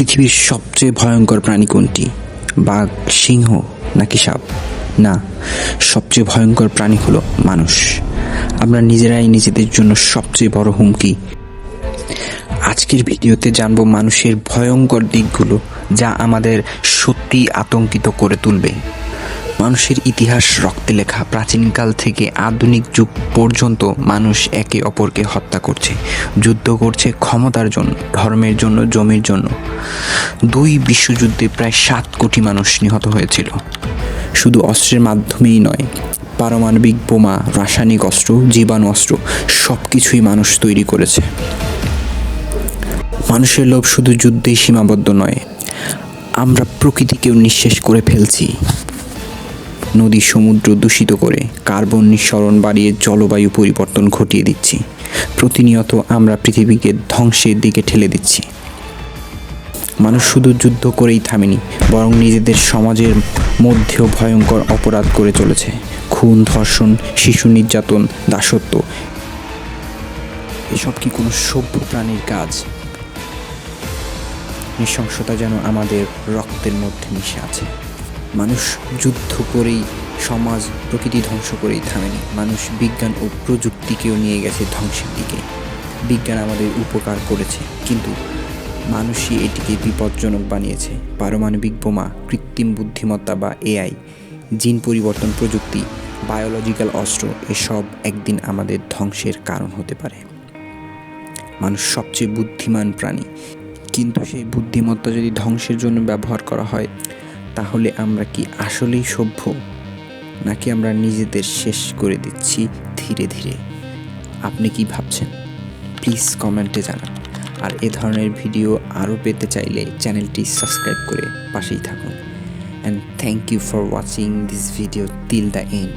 পৃথিবীর সবচেয়ে ভয়ঙ্কর প্রাণী কোনটি? বাঘ, সিংহ নাকি সাপ? না, সবচেয়ে ভয়ঙ্কর প্রাণী হলো মানুষ। আমরা নিজেরাই নিজেদের জন্য সবচেয়ে বড় হুমকি। আজকের ভিডিওতে জানব মানুষের ভয়ঙ্কর দিকগুলো যা আমাদের সত্যিই আতঙ্কিত করে তুলবে। মানুষের ইতিহাস, রক্তে লেখা প্রাচীনকাল থেকে আধুনিক যুগ পর্যন্ত মানুষ একে অপরকে হত্যা করছে। যুদ্ধ করছে ক্ষমতার জন্য, ধর্মের জন্য, জমির জন্য। দুই বিশ্বযুদ্ধে প্রায় সাত কোটি মানুষ নিহত হয়েছিল। শুধু অস্ত্রের মাধ্যমেই নয়, পারমাণবিক বোমা, রাসায়নিক অস্ত্র, জীবাণু অস্ত্র সব কিছুই মানুষ তৈরি করেছে। মানুষের লোভ শুধু যুদ্ধেই সীমাবদ্ধ নয়, আমরা প্রকৃতিকেও নিঃশেষ করে ফেলছি। নদী সমুদ্র দূষিত করে কার্বন নিঃসরণ বাড়িয়ে জলবায়ু পরিবর্তন ঘটিয়ে দিচ্ছি। প্রতিনিয়ত আমরা পৃথিবীকে ধ্বংসের দিকে ঠেলে দিচ্ছি। মানুষ শুধু যুদ্ধ করেই থামেনি, বরং নিজেদের সমাজের মধ্যেও ভয়ঙ্কর অপরাধ করে চলেছে। খুন, ধর্ষণ, শিশু নির্যাতন, দাসত্ব, এসব কি কোনো সভ্য প্রাণীর কাজ? নৃশংসতা যেন আমাদের রক্তের মধ্যে মিশে আছে। মানুষ যুদ্ধ করেই, সমাজ প্রকৃতি ধ্বংস করেই থামেনি। মানুষ বিজ্ঞান ও প্রযুক্তিকেও নিয়ে গেছে ধ্বংসের দিকে। বিজ্ঞান আমাদের উপকার করেছে, কিন্তু মানুষই এটিকে বিপজ্জনক বানিয়েছে। পারমাণবিক বোমা, কৃত্রিম বুদ্ধিমত্তা বা এআই, জিন পরিবর্তন প্রযুক্তি, বায়োলজিক্যাল অস্ত্র, এসব একদিন আমাদের ধ্বংসের কারণ হতে পারে। মানুষ সবচেয়ে বুদ্ধিমান প্রাণী। কিন্তু সেই বুদ্ধিমত্তা যদি ধ্বংসের জন্য ব্যবহার করা হয়, তাহলে আমরা কি আসলেই সভ্য? নাকি আমরা নিজেদের শেষ করে দিচ্ছি ধীরে ধীরে? আপনি কি ভাবছেন? প্লিজ কমেন্টে জানান। আর এ ধরনের ভিডিও আরও পেতে চাইলে চ্যানেলটি সাবস্ক্রাইব করে পাশেই থাকুন। And thank you for watching this video till the end